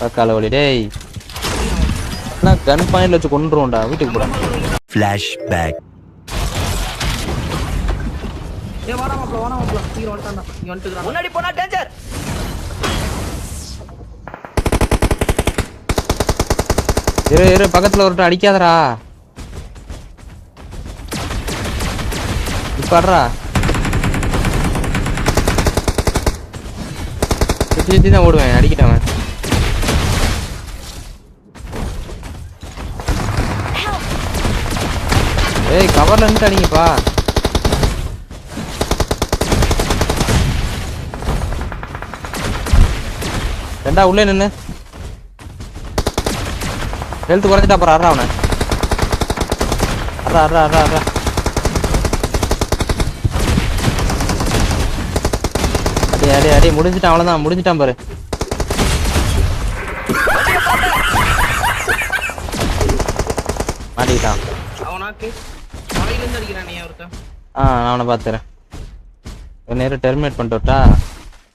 பக்கால ஒளி டேய். நான் கன் பாயிண்ட்ல வச்சு கொண்டுருவோம்டா வீட்டுக்கு போடா. Flashback. ஏ வாடா மாப்ள வாடா மாப்ள வந்துட்டான்டா. இங்க வந்துட்டுறான் முன்னாடி போனா டேஞ்சர் இரு இரு பக்கத்துல ஒருத்தன் அடிக்காதடா. இப்பாடுறா சுத்தி சுத்தி தான் ஓடுவேன் அடிக்கிட்டவன். ஏய் கவர்ல நின்று அடிங்கப்பா ரெண்டா உள்ளே நின்னு. ஹெல்த் குறைஞ்சிட்டா அப்புறம் அறா அவனை. அறா அறா அறா அறா அடி அடி அடி முடிஞ்சிட்டான் அவ்வளோதான் முடிஞ்சிட்டான் பாரு. மாட்டிக்கிட்டான். அவனாக்கு இருந்து அடிக்கிறானே ஒருத்தன் ஆ நான் அவனை பாத்துறேன் நேரம் டெர்மினேட் பண்ணிட்டு வரட்டா?